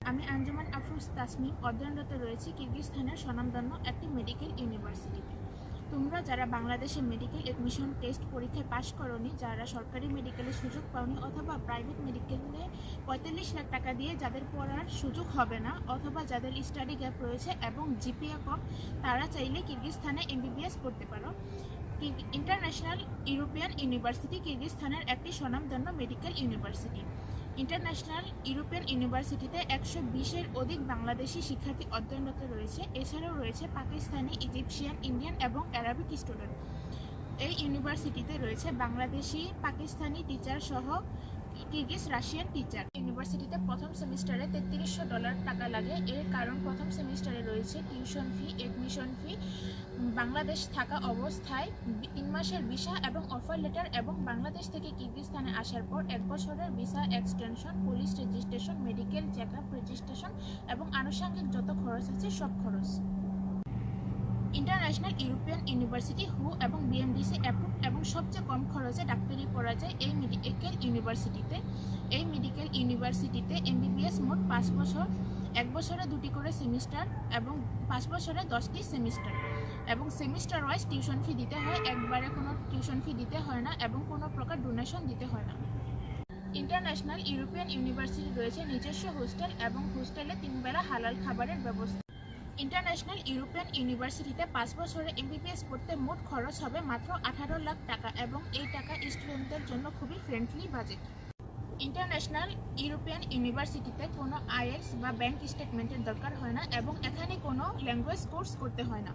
আমি আঞ্জুমান আফরোজ তাসমিম অধ্যয়নরত রয়েছি কিরগিজস্তানের স্বনামধন্য একটি মেডিকেল ইউনিভার্সিটিতে তোমরা যারা বাংলাদেশে মেডিকেল এডমিশন টেস্ট পরীক্ষায় পাশ করনি, যারা সরকারি মেডিকেলে সুযোগ পাওনি অথবা প্রাইভেট মেডিকেলে পঁয়তাল্লিশ লাখ টাকা দিয়ে যাদের পড়ার সুযোগ হবে না অথবা যাদের স্টাডি গ্যাপ রয়েছে এবং জিপিএ কম, তারা চাইলে কিরগিজস্তানে এমবিবিএস করতে পারো। ইন্টারন্যাশনাল ইউরোপিয়ান ইউনিভার্সিটি কিরগিজস্তানের একটি স্বনামধন্য মেডিকেল ইউনিভার্সিটি ইন্টারন্যাশনাল ইউরোপিয়ান ইউনিভার্সিটিতে একশো বিশের অধিক বাংলাদেশি শিক্ষার্থী অধ্যয়নরত রয়েছে। এছাড়াও রয়েছে পাকিস্তানি, ইজিপশিয়ান, ইন্ডিয়ান এবং অ্যারাবিক স্টুডেন্ট। এই ইউনিভার্সিটিতে রয়েছে বাংলাদেশি, পাকিস্তানি টিচার সহ কিরগিজ রাশিয়ান টিচার ইউনিভার্সিটিতে প্রথম সেমিস্টারে তেত্রিশশো ডলার টাকা লাগে। এর কারণ প্রথম সেমিস্টারে রয়েছে tuition fee admission fee, Bangladesh থাকা অবস্থায় তিন মাসের ভিসা এবং অফার লেটার এবং বাংলাদেশ থেকে কিরগিজস্তানে আসার পর এক বছরের visa extension, police registration, medical check up registration এবং আনুষাঙ্গিক যত খরচ আছে সব খরচ। ইন্টারন্যাশনাল ইউরোপিয়ান ইউনিভার্সিটি, হু এবং বিএমডিসি অ্যাপ্রুভ এবং সবচেয়ে কম খরচে ডাক্তারি পড়া যায় এই মেডিকেল ইউনিভার্সিটিতে এই মেডিকেল ইউনিভার্সিটিতে এমবিবিএস মোট পাঁচ বছর এক বছরে দুটি করে সেমিস্টার এবং পাঁচ বছরে দশটি সেমিস্টার। এবং সেমিস্টার ওয়াইজ টিউশন ফি দিতে হয়, একবারে কোনো টিউশন ফি দিতে হয় না এবং কোনো প্রকার ডোনেশন দিতে হয় না। ইন্টারন্যাশনাল ইউরোপিয়ান ইউনিভার্সিটি রয়েছে নিজস্ব হোস্টেল এবং হোস্টেলে তিনবেলা হালাল খাবারের ব্যবস্থা। ইন্টারন্যাশনাল ইউরোপিয়ান ইউনিভার্সিটিতে পাঁচ বছরে এমবিবিএস পড়তে মোট খরচ হবে মাত্র আঠারো লাখ টাকা এবং এই টাকা স্টুডেন্টদের জন্য খুবই ফ্রেন্ডলি বাজেট ইন্টারন্যাশনাল ইউরোপিয়ান ইউনিভার্সিটিতে কোনো আইএলস বা ব্যাংক স্টেটমেন্টের দরকার হয় না এবং এখানে কোনো ল্যাঙ্গুয়েজ কোর্স করতে হয় না।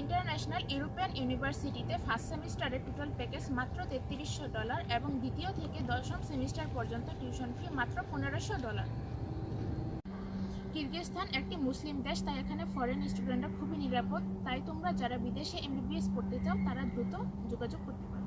ইন্টারন্যাশনাল ইউরোপিয়ান ইউনিভার্সিটিতে ফার্স্ট সেমিস্টারের টোটাল প্যাকেজ মাত্র তেত্রিশশো ডলার এবং দ্বিতীয় থেকে দশম সেমিস্টার পর্যন্ত টিউশন ফি মাত্র পনেরোশো ডলার। কিরগিজস্তান একটি মুসলিম দেশ, তাই এখানে ফরেন স্টুডেন্টরা খুবই নিরাপদ। তাই তোমরা যারা বিদেশে এমবিবিএস পড়তে চাও, তারা দ্রুত যোগাযোগ করতে পারো।